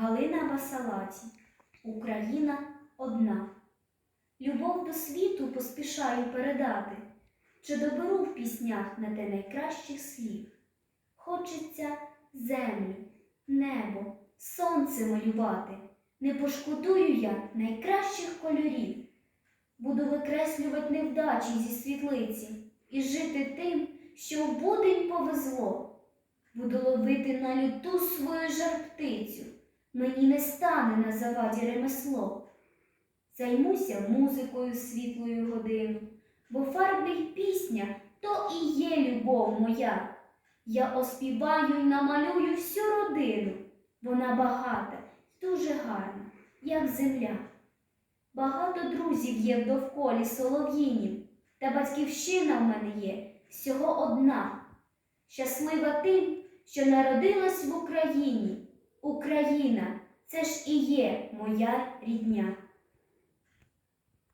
Галина Басалаті. Україна одна. Любов до світу поспішаю передати, чи доберу в піснях на те найкращих слів. Хочеться землю, небо, сонце малювати. Не пошкодую я найкращих кольорів. Буду викреслювати невдачі зі світлиці і жити тим, що в будень повезло. Буду ловити на люту свою жар-птицю, мені не стане на заваді ремесло. Займуся музикою світлою годину, бо фарби й пісня то і є любов моя. Я оспіваю й намалюю всю родину, вона багата дуже гарна, як земля. Багато друзів є в довколі солов'їнів, та батьківщина в мене є всього одна. Щаслива тим, що народилась в Україні. Україна це ж і є моя рідня.